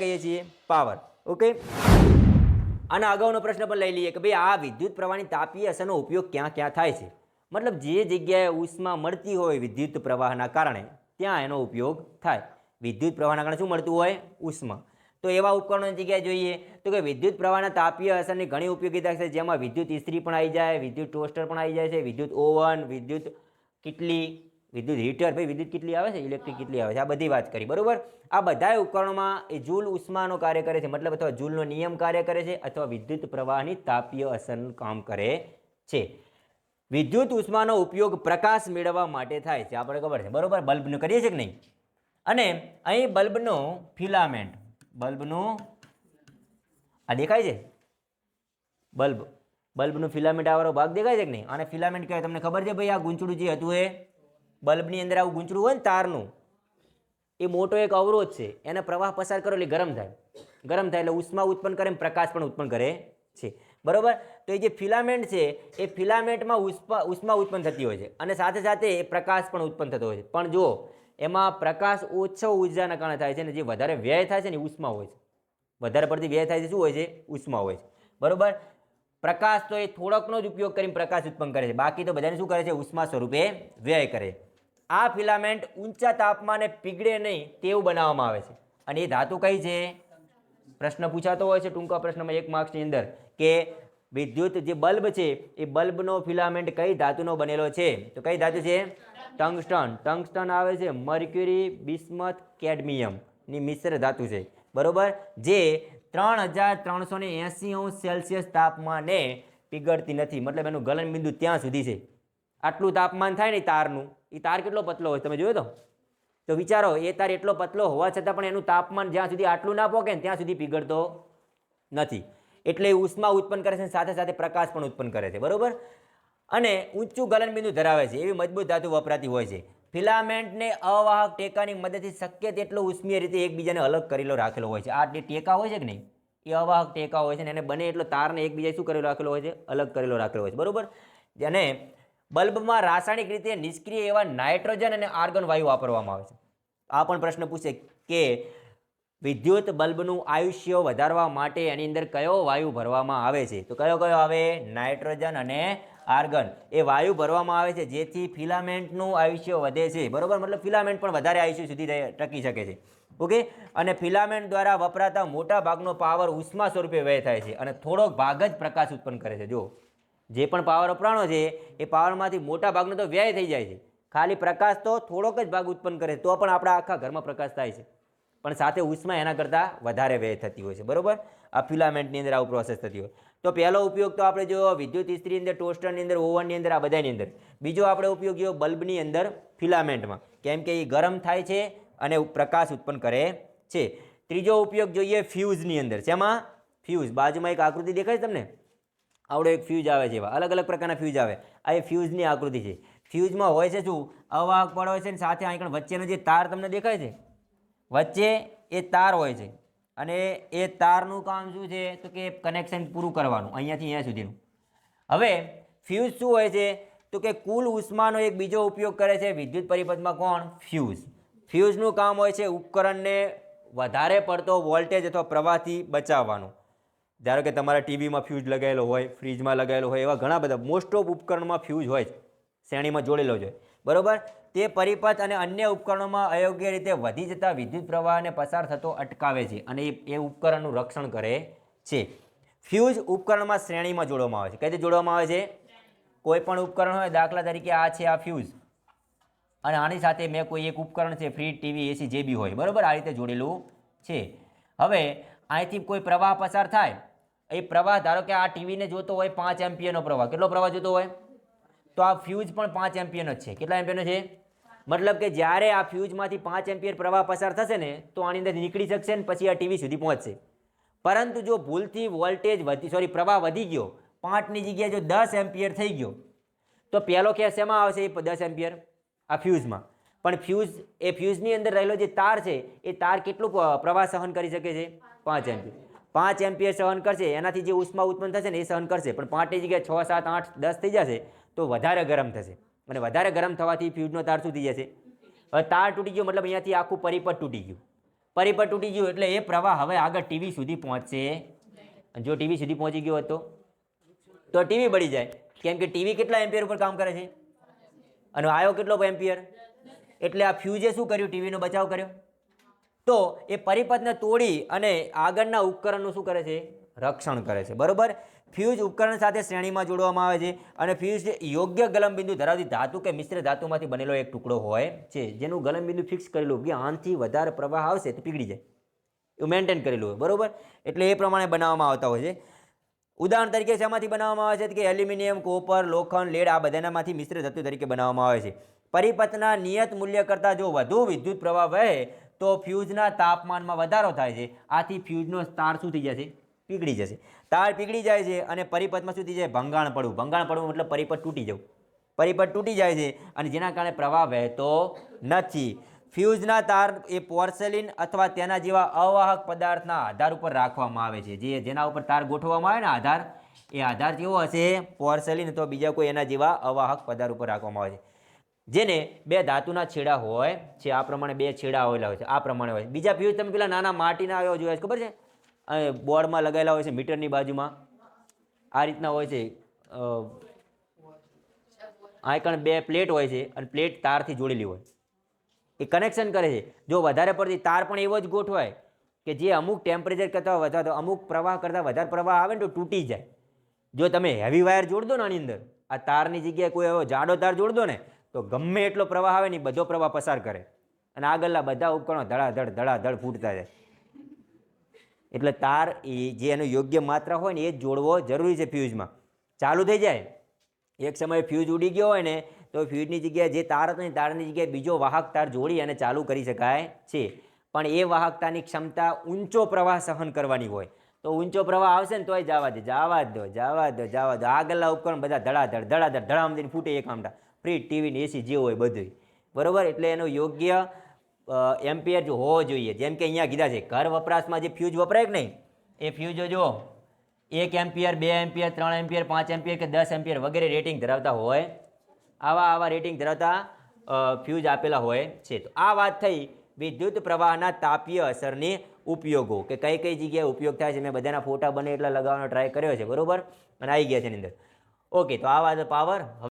કહીએ છીએ? Power. Okay આના અગાઉનો પ્રશ્ન પણ લઈ લઈએ કે ભાઈ, આ વિદ્યુત પ્રવાહની તાપીય અસરનો ઉપયોગ ક્યાં ક્યાં થાય છે? મતલબ જે જગ્યાએ ઉષ્મા મળતી હોય વિદ્યુત પ્રવાહના કારણે, ત્યાં એનો ઉપયોગ થાય. વિદ્યુત પ્રવાહના કારણે શું મળતું હોય? ઉષ્મા. તો એવા ઉપકરણોની જગ્યાએ જોઈએ તો કે વિદ્યુત પ્રવાહના તાપીય અસરની ઘણી ઉપયોગીતા છે. જેમાં વિદ્યુત ઇસ્ત્રી પણ આવી જાય, વિદ્યુત ટોસ્ટર પણ આવી જાય છે, વિદ્યુત ઓવન, વિદ્યુત કિટલી વિદ્યુત હીટર ભાઈ વિદ્યુત કેટલી આવે છે? ઇલેક્ટ્રિક કેટલી આવે છે? આ બધી વાત કરી, બરોબર? આ બધા ઉપકરણોમાં એ જૂલ ઉષ્માનો કાર્ય કરે છે, મતલબ અથવા જૂલનો નિયમ કાર્ય કરે છે અથવા વિદ્યુત પ્રવાહની તાપીય અસરનું કામ કરે છે. વિદ્યુત ઉષ્માનો ઉપયોગ પ્રકાશ મેળવવા માટે થાય છે, આપણે ખબર છે, બરોબર? બલ્બનું કરીએ છીએ કે નહીં? અને અહીં બલ્બનો ફિલામેન્ટ, બલ્બનું, આ દેખાય છે? બલ્બ, બલ્બનું ફિલામેન્ટ આવાળો ભાગ દેખાય છે કે નહીં? અને ફિલામેન્ટ કહેવાય, તમને ખબર છે ભાઈ આ ગૂંચડું જે હતું એ? બલ્બની અંદર આવું ગૂંચડું હોય ને તારનું, એ મોટો એક અવરોધ છે. એને પ્રવાહ પસાર કરો એટલે ગરમ થાય. ગરમ થાય એટલે ઉષ્મા ઉત્પન્ન કરે પ્રકાશ પણ ઉત્પન્ન કરે છે. બરાબર? તો એ જે ફિલામેન્ટ છે, એ ફિલામેન્ટમાં ઉષ્મા ઉષ્મા ઉત્પન્ન થતી હોય છે અને સાથે સાથે એ પ્રકાશ પણ ઉત્પન્ન થતો હોય છે. પણ જો એમાં પ્રકાશ ઓછો ઉર્જાના કારણે થાય છે અને જે વધારે વ્યય થાય છે ને ઉષ્મા હોય છે. વધારે પડતી વ્યય થાય છે શું હોય છે? ઉષ્મા હોય છે. બરાબર? પ્રકાશ તો એ થોડોકનો જ ઉપયોગ કરીને પ્રકાશ ઉત્પન્ન કરે છે. બાકી તો બધાને શું કરે છે? ઉષ્મા સ્વરૂપે વ્યય કરે. આ ફિલામેન્ટ ઊંચા તાપમાને પીગળે નહીં તેવું બનાવવામાં આવે છે. અને એ ધાતુ કઈ છે? પ્રશ્ન પૂછાતો હોય છે ટૂંકા પ્રશ્નમાં એક માર્ક્સની અંદર કે વિદ્યુત જે બલ્બ છે, એ બલ્બનો ફિલામેન્ટ કઈ ધાતુનો બનેલો છે? તો કઈ ધાતુ છે? ટંગસ્ટન. ટંગસ્ટન આવે છે મર્ક્યુરી, બિસ્મથ કેડમિયમની મિશ્ર ધાતુ છે. બરોબર? જે ત્રણ હજાર ત્રણસો ને એંસી સેલ્સિયસ તાપમાને પીગળતી નથી. મતલબ એનું ગલન બિંદુ ત્યાં સુધી છે. આટલું તાપમાન થાય ને તારનું એ તાર કેટલો પતલો હોય, તમે જોયો તો? તો વિચારો, એ તાર એટલો પતલો હોવા છતાં પણ એનું તાપમાન જ્યાં સુધી આટલું ના પહોંચે ને ત્યાં સુધી પીગળતો નથી. એટલે ઉષ્મા ઉત્પન્ન કરે છે અને સાથે સાથે પ્રકાશ પણ ઉત્પન્ન કરે છે, બરોબર? અને ઊંચું ગલનબિંદુ ધરાવે છે, એવી મજબૂત ધાતુ વપરાતી હોય છે. ફિલામેન્ટને અવાહક ટેકાની મદદથી શક્ય તેટલો ઉષ્મીય રીતે એકબીજાને અલગ કરેલો રાખેલો હોય છે. આ જે ટેકા હોય છે કે નહીં? એ અવાહક ટેકા હોય છે ને એને બને એટલો તારને એકબીજા શું કરેલો રાખેલો હોય છે? અલગ કરેલો રાખેલો હોય છે, બરોબર? અને બલ્બમાં રાસાયણિક રીતે નિષ્ક્રિય એવા નાઇટ્રોજન અને આર્ગન વાયુ વાપરવામાં આવે છે. આ પણ પ્રશ્ન પૂછે કે વિદ્યુત બલ્બનું આયુષ્ય વધારવા માટે એની અંદર કયો વાયુ ભરવામાં આવે છે? તો કયો કયો આવે? નાઇટ્રોજન અને આર્ગન. એ વાયુ ભરવામાં આવે છે, જેથી ફિલામેન્ટનું આયુષ્ય વધે છે. બરોબર? મતલબ ફિલામેન્ટ પણ વધારે આયુષ્ય સુધી ટકી શકે છે. ઓકે? અને ફિલામેન્ટ દ્વારા વપરાતા મોટા ભાગનો પાવર ઉષ્મા સ્વરૂપે વ્યય થાય છે અને થોડોક ભાગ જ પ્રકાશ ઉત્પન્ન કરે છે. જો જે પણ પાવર વપરાણો છે, એ પાવરમાંથી મોટા ભાગનો તો વ્યય થઈ જાય છે. ખાલી પ્રકાશ તો થોડોક જ ભાગ ઉત્પન્ન કરે, તો પણ આપણા આખા ઘરમાં પ્રકાશ થાય છે. પણ સાથે ઉષ્મા એના કરતાં વધારે વ્યય થતી હોય છે, બરોબર? આ ફિલામેન્ટની અંદર આવું પ્રોસેસ થતી હોય. તો પહેલો ઉપયોગ તો આપણે જો વિદ્યુત ઇસ્ત્રીની અંદર, ટોસ્ટરની અંદર, ઓવનની અંદર, આ બધાની અંદર. બીજો આપણે ઉપયોગ જો બલ્બની અંદર, ફિલામેન્ટમાં. કેમ કે એ ગરમ થાય છે અને પ્રકાશ ઉત્પન્ન કરે છે. ત્રીજો ઉપયોગ જોઈએ ફ્યુઝની અંદર. શેમાં? ફ્યુઝ બાજુમાં એક આકૃતિ દેખાય છે તમને? આવડો એક ફ્યુઝ આવે છે એવા. અલગ અલગ પ્રકારના ફ્યુઝ આવે. આ એ ફ્યુઝની આકૃતિ છે. ફ્યુઝમાં હોય છે શું? અવાહક પડ હોય છે અને સાથે અહીં વચ્ચેનો જે તાર તમને દેખાય છે? વચ્ચે એ તાર હોય છે. અને એ તારનું કામ શું છે? તો કે કનેક્શન પૂરું કરવાનું, અહીંયાથી અહીંયા સુધીનું. હવે ફ્યુઝ શું હોય છે? તો કે કુલ ઉષ્માનો એક બીજો ઉપયોગ કરે છે વિદ્યુત પરિપથમાં કોણ? ફ્યુઝ ફ્યુઝનું કામ હોય છે ઉપકરણને વધારે પડતો વોલ્ટેજ અથવા પ્રવાહથી બચાવવાનું. ધારો કે તમારા ટીવીમાં ફ્યુઝ લગાવેલો હોય ફ્રીજમાં લગાવેલો હોય, એવા ઘણા બધા મોસ્ટ ઓફ ઉપકરણમાં ફ્યુઝ હોય શ્રેણીમાં જોડેલો હોય બરોબર? તે પરિપથ અને અન્ય ઉપકરણોમાં અયોગ્ય રીતે વધી જતા વિદ્યુત પ્રવાહને પસાર થતો અટકાવે છે અને એ ઉપકરણનું રક્ષણ કરે છે. ફ્યુઝ ઉપકરણમાં શ્રેણીમાં જોડવામાં આવે છે. કઈ રીતે જોડવામાં આવે છે? કોઈ પણ ઉપકરણ હોય, દાખલા તરીકે આ છે આ ફ્યુઝ અને આની સાથે મેં કોઈ એક ઉપકરણ છે ફ્રીજ ટીવી એસી જે બી હોય. બરાબર? આ રીતે જોડેલું છે. હવે, અહીંથી કોઈ પ્રવાહ પસાર થાય એ પ્રવાહ, ધારો કે આ ટીવીને જોતો હોય પાંચ એમ્પિયરનો પ્રવાહ, કેટલો પ્રવાહ જોતો હોય? તો આ ફ્યુઝ પણ પાંચ એમ્પિયરનો જ છે. કેટલા એમ્પિયરનો છે? મતલબ કે જ્યારે આ ફ્યુઝમાંથી પાંચ એમ્પિયર પ્રવાહ પસાર થશે ને, તો આની અંદર નીકળી શકશે ને પછી આ ટીવી સુધી પહોંચશે. પરંતુ જો ભૂલથી વોલ્ટેજ વધી સોરી પ્રવાહ વધી ગયો, પાંચની જગ્યાએ જો દસ એમ્પિયર થઈ ગયો, તો પહેલો કેસ શેમાં આવશે? એ દસ એમ્પિયર આ ફ્યુઝમાં પણ ફ્યુઝ એ ફ્યુઝની અંદર રહેલો જે તાર છે, એ તાર કેટલું પ્રવાહ સહન કરી શકે છે? પાંચ એમ્પિયર. પાંચ એમ્પિયર સહન કરશે, એનાથી જે ઉષ્મા ઉત્પન્ન થશે ને એ સહન કરશે. પણ પાંચની જગ્યાએ છ, સાત, આઠ, દસ થઈ જશે, તો વધારે ગરમ થશે. અને વધારે ગરમ થવાથી ફ્યુઝનો તાર શું થઈ જશે. હવે તાર તૂટી ગયો મતલબ અહીંયાથી આખું પરિપટ તૂટી ગયું. પરિપટ તૂટી ગયું એટલે એ પ્રવાહ હવે આગળ ટીવી સુધી પહોંચશે. જો ટીવી સુધી પહોંચી ગયો હતો તો ટીવી બળી જાય. કેમ કે ટીવી કેટલા એમ્પિયર ઉપર કામ કરે છે? અને આયો કેટલો એમ્પિયર? એટલે આ ફ્યુઝે શું કર્યું? ટીવીનો બચાવ કર્યો? તો એ પરિપથને તોડી અને આગળના ઉપકરણનું શું કરે છે? રક્ષણ કરે છે. બરાબર? ફ્યુઝ ઉપકરણ સાથે શ્રેણીમાં જોડવામાં આવે છે અને ફ્યુઝ યોગ્ય ગલનબિંદુ ધરાવતી ધાતુ કે મિશ્ર ધાતુમાંથી બનેલો એક ટુકડો હોય છે. જેનું ગલનબિંદુ ફિક્સ કરેલું કે આનથી વધારે પ્રવાહ આવશે તો પીગળી જાય. એવું મેન્ટેન કરેલું હોય, બરાબર? એટલે એ પ્રમાણે બનાવવામાં આવતા હોય છે. ઉદાહરણ તરીકે શેમાંથી બનાવવામાં આવે છે? કે એલ્યુમિનિયમ, કોપર, લોખંડ, લેડ આ બધાનામાંથી મિશ્ર ધાતુ તરીકે બનાવવામાં આવે છે. પરિપથના નિયત મૂલ્ય કરતાં જો વધુ વિદ્યુત પ્રવાહ વહે તો ફ્યુઝના તાપમાનમાં વધારો થાય છે. આથી ફ્યુઝનો તાર શું થઈ જશે? પીગળી જશે. તાર પીગળી જાય છે અને પરિપથમાં શું થઈ જાય? ભંગાણ પડવું. ભંગાણ પડવું મતલબ પરિપથ તૂટી જવું. પરિપથ તૂટી જાય છે અને જેના કારણે પ્રવાહ વહેતો નથી. ફ્યુઝના તાર એ પોર્સેલિન અથવા તેના જેવા અવાહક પદાર્થના આધાર ઉપર રાખવામાં આવે છે. જે જેના ઉપર તાર ગોઠવવામાં આવે ને આધાર, એ આધાર કેવો હશે. પોર્સેલિન અથવા બીજા કોઈ એના જેવા અવાહક પદાર્થ ઉપર રાખવામાં આવે છે. જેને બે ધાતુના છેડા હોય છે, આ પ્રમાણે બે છેડા આવેલા હોય છે, આ પ્રમાણે હોય છે. બીજા ફ્યુઝ તમે પેલા નાના માટીના આવ્યા જોયા છે, ખબર છે? બોર્ડમાં લગાવેલા હોય છે, મીટરની બાજુમાં. આ રીતના હોય છે આયકણ બે પ્લેટ હોય છે, અને પ્લેટ તારથી જોડેલી હોય. એ કનેક્શન કરે છે. જો વધારે પડતી તાર પણ એવો જ ગોઠવાય કે જે અમુક ટેમ્પરેચર કરતાં વધારે અમુક પ્રવાહ કરતાં વધારે પ્રવાહ આવે ને તો તૂટી જાય. જો તમે હેવી વાયર જોડ દો ને આની અંદર, આ તારની જગ્યાએ કોઈ એવો જાડો તાર જોડ દો ને તો ગમે એટલો પ્રવાહ આવે ને બધો પ્રવાહ પસાર કરે. અને આગળના બધા ઉપકરણો ધડાધડ ધડાધડ ફૂટતા જાય. એટલે તાર એ જે એનો યોગ્ય માત્રા હોય ને એ જ જોડવો જરૂરી છે ફ્યુઝમાં. ચાલુ થઈ જાય. એક સમયે ફ્યુઝ ઉડી ગયો હોય ને, તો ફ્યુઝની જગ્યાએ જે તાર હતો ને તારની જગ્યાએ બીજો વાહક તાર જોડી અને ચાલુ કરી શકાય છે. પણ એ વાહકતાની ક્ષમતા ઊંચો પ્રવાહ સહન કરવાની હોય. તો ઊંચો પ્રવાહ આવશે ને તોય જવા દે, જવા દો જવા દો જવા દો. આગળના ઉપકરણ બધા ધડાધડ ધડાધડ, ધડામદીને ફૂટે એક આમટા. ફ્રીજ ટીવી ને એસી જે હોય બધું બરોબર? એટલે એનો યોગ્ય એમ્પિયર જો હોવો જોઈએ. જેમ કે અહીંયા કીધા છે, ઘર વપરાશમાં જે ફ્યુઝ વપરાય કે નહીં? એ ફ્યુઝો જો એક એમ્પિયર, બે એમ્પિયર, ત્રણ એમ્પિયર, પાંચ એમ્પિયર કે દસ એમ્પિયર વગેરે રેટિંગ ધરાવતા હોય. આવા આવા રેટિંગ ધરાવતા ફ્યુઝ આપેલા હોય છે. તો આ વાત થઈ વિદ્યુત પ્રવાહના તાપીય અસરની ઉપયોગો, કે કઈ કઈ જગ્યાએ ઉપયોગ થાય છે. મેં બધાના ફોટા બને એટલા લગાવવાનો ટ્રાય કર્યો છે. બરોબર? અને આવી ગયા છે એની અંદર. ઓકે તો આ વાત પાવર હવે